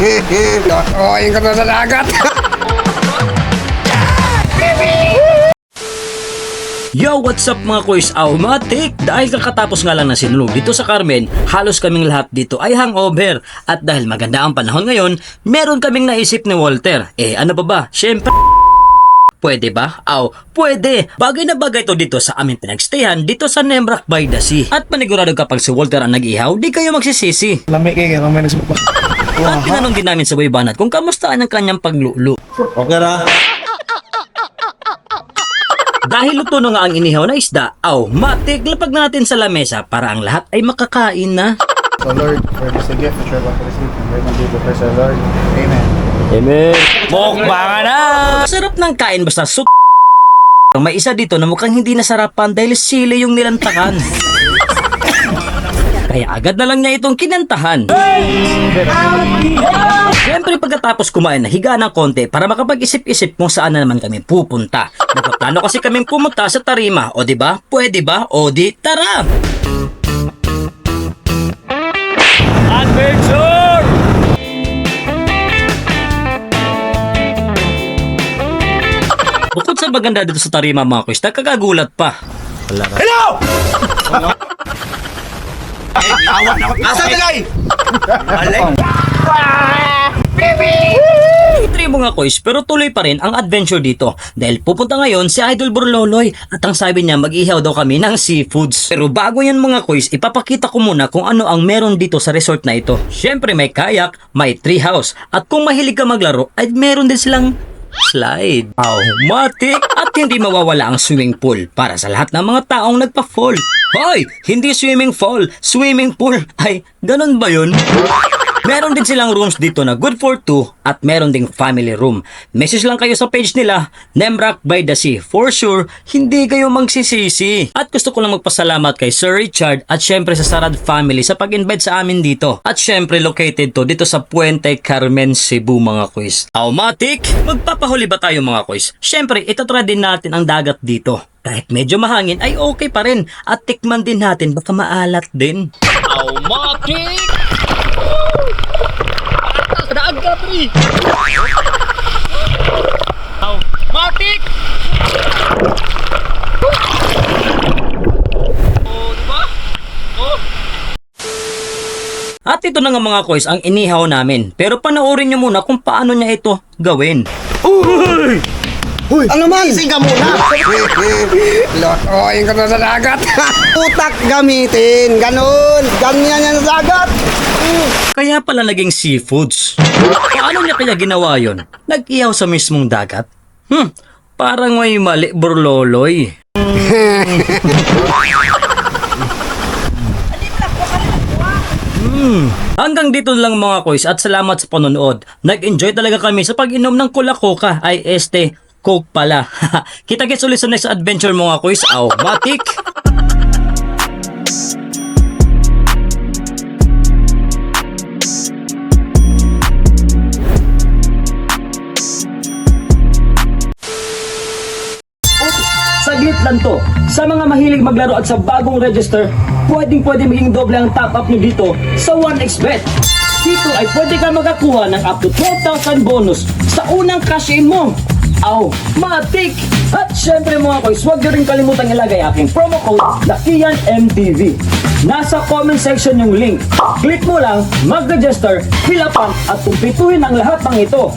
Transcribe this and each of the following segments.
Lotoin ka na sa dagat. Yo, what's up mga kuys? Automatic! Dahil kakatapos nga lang na sinulog dito sa Carmen, halos kaming lahat dito ay hangover. At dahil maganda ang panahon ngayon, meron kaming naisip ni Walter. Eh, ano ba ba? Siyempre, Pwede ba? Aw, pwede! Bagay na bagay to dito sa aming pinagstayan dito sa Nemrak by the Sea. At panigurado kapag si Walter ang nag-ihaw, di kayo magsisisi. Lamig kayo, kung may nagsupa. At tinanong din namin sa Boy Banat kung kamusta ang kanyang paglulu. Okay ra. Dahil luto na nga ang inihaw na isda, aw, matik, lapag na natin sa lamesa para ang lahat ay makakain na. So Lord, for this gift which we're about to receive, going to give our Lord. Amen. Amen. Mukbang na! Sarap ng kain basta sup... May isa dito na mukhang hindi nasarapan dahil sili yung nilantakan. Kaya agad na lang niya itong kinantahan. Siyempre pagkatapos kumain, nahiga ng konti para makapag-isip-isip kung saan na naman kami pupunta. Nagpaplano kasi kaming pumunta sa Tarima. O di ba? Pwede ba? O di tara! Adventure! Bukod sa maganda dito sa Tarima mga kuys, nakakagulat pa. Wala ka. Asa na guy? Itry mo nga kuys, pero tuloy pa rin ang adventure dito. Dahil pupunta ngayon si Idol Burloloy at ang sabi niya mag-ihaw daw kami ng seafoods. Pero bago yan mga kuys, ipapakita ko muna kung ano ang meron dito sa resort na ito. Siyempre may kayak, may treehouse, at kung mahilig ka maglaro, ay meron din silang slide. Automatic at hindi mawawala ang swimming pool para sa lahat ng mga taong nagpa-fall. Hoy! Hindi swimming fall, swimming pool. Ay, ganun ba yun? Meron din silang rooms dito na good for two at meron ding family room. Message lang kayo sa page nila, Nemrak by the Sea. For sure, hindi kayo magsisisi. At gusto ko lang magpasalamat kay Sir Richard at syempre sa Sarad family sa pag-invite sa amin dito. At syempre located to dito sa Puente Carmen, Cebu mga kuys. Automatic, magpapahuli ba tayo mga kuys? Syempre, itatry din natin ang dagat dito. Kahit medyo mahangin ay okay pa rin at tikman din natin baka maalat din. Automatic! Ka, pre! Aw, matik! Oh, diba? Oh! At ito na nga mga koys ang inihaw namin. Pero panoorin nyo muna kung paano niya ito gawin. Ano man? Ising ka muna. Lotoin ka na sa dagat. Utak gamitin. Ganun. Ganyan yan sa dagat. Kaya pala naging seafoods. Paano niya kaya ginawa yon? Nag-ihaw sa mismong dagat? Hmm, parang may mali burloloy. Hmm. Hanggang dito lang mga koys at salamat sa panonood. Nag-enjoy talaga kami sa pag-inom ng Coca-Cola ay este Coke pala. Kita-kits ulit sa next adventure mga koys. Aw, matik! Sa mga mahilig maglaro at sa bagong register, pwedeng pwede maging doble ang top up nyo dito sa 1xBet. Dito ay pwede ka makakuha ng up to 12,000 bonus sa unang cash in mo. Aw, matik! At syempre mga koys, huwag nyo rin kalimutang ilagay aking promo code na MTV. Nasa comment section yung link. Click mo lang, mag-register, fill up at kumpituhin ang lahat ng ito.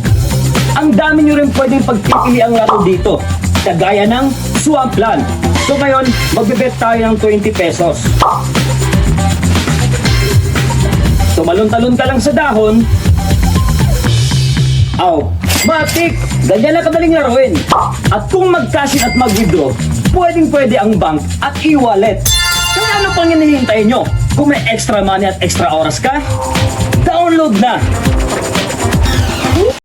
Ang dami nyo rin pwedeng pagpipili ang laro dito. Kagaya ng Swamp Land. So ngayon, magbibet tayo ng 20 pesos. Tumalon-talon ka lang sa dahon. Aw, matik! Ganyan na kadaling laruin. At kung mag-cash at mag-withdraw, pwedeng pwede ang bank at e-wallet. Kaya ano pang hinihintay nyo? Kung may extra money at extra oras ka, download na